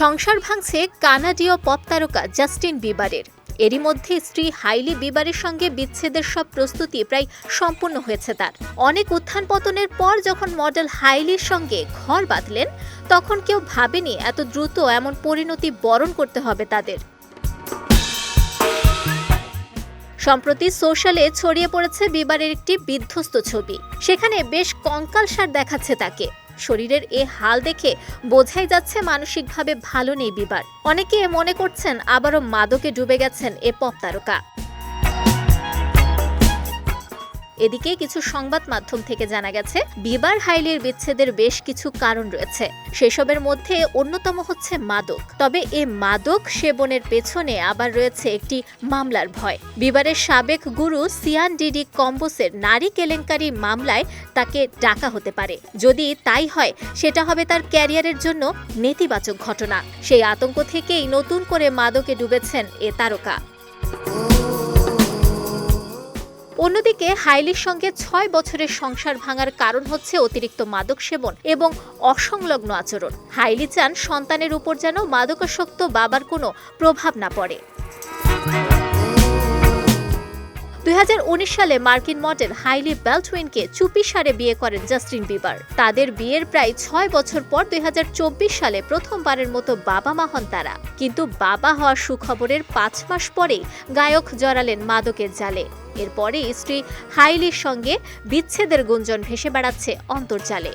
সংসার ভাঙছে কানাডীয় পপ তারকা জাস্টিন বিবারের। এরই মধ্যে স্ত্রী হাইলি বিবারের সঙ্গে বিচ্ছেদের সব প্রস্তুতি প্রায় সম্পূর্ণ হয়েছে তার। অনেক উত্থান পতনের পর যখন মডেল হাইলির সঙ্গে ঘর বাঁধলেন, তখন কেউ ভাবেনি এত দ্রুত এমন পরিণতি বরণ করতে হবে তাদের। সম্প্রতি সোশ্যালে ছড়িয়ে পড়েছে বিবারের একটি বিধ্বস্ত ছবি। সেখানে বেশ কঙ্কালসার দেখাচ্ছে তাকে। শরীরের এ হাল দেখে বোঝাই যাচ্ছে মানসিকভাবে ভালো নেই বিবার। অনেকে মনে করছেন আবারও মাদকে ডুবে গেছেন এ পপ তারকা। এদিকে কিছু সংবাদ মাধ্যম থেকে জানা গেছে, বিবার হাইলির বিচ্ছেদের বেশ কিছু কারণ রয়েছে। সেসবের মধ্যে অন্যতম হচ্ছে মাদক। তবে এ মাদক সেবনের পেছনে আবার রয়েছে একটি মামলার ভয়। বিবারের সাবেক গুরু সিয়ান ডিডি কম্বোসের নারী কেলেঙ্কারি মামলায় তাকে ডাকা হতে পারে। যদি তাই হয়, সেটা হবে তার ক্যারিয়ারের জন্য নেতিবাচক ঘটনা। সেই আতঙ্ক থেকেই নতুন করে মাদকে ডুবেছেন এ তারকা। অন্যদিকে হাইলির সঙ্গে ছয় বছরের সংসার ভাঙার কারণ হচ্ছে অতিরিক্ত মাদক সেবন এবং অসংলগ্ন আচরণ। হাইলি চান সন্তানের উপর যেন মাদকাসক্ত বাবার কোনো প্রভাব না পড়ে। সালে মার্কিন মডেল হাইলি বেলটুইনকে চুপি সারে বিয়ে করেন জাস্টিন বিবার। তাদের বিয়ের প্রায় ছয় বছর পর দুই হাজার চব্বিশ সালে প্রথমবারের মতো বাবা মা হন তারা। কিন্তু বাবা হওয়ার সুখবরের পাঁচ মাস পরেই গায়ক জড়ালেন মাদকের জালে। এরপরে স্ত্রী হাইলির সঙ্গে বিচ্ছেদের গুঞ্জন ভেসে বেড়াচ্ছে অন্তর্জালে।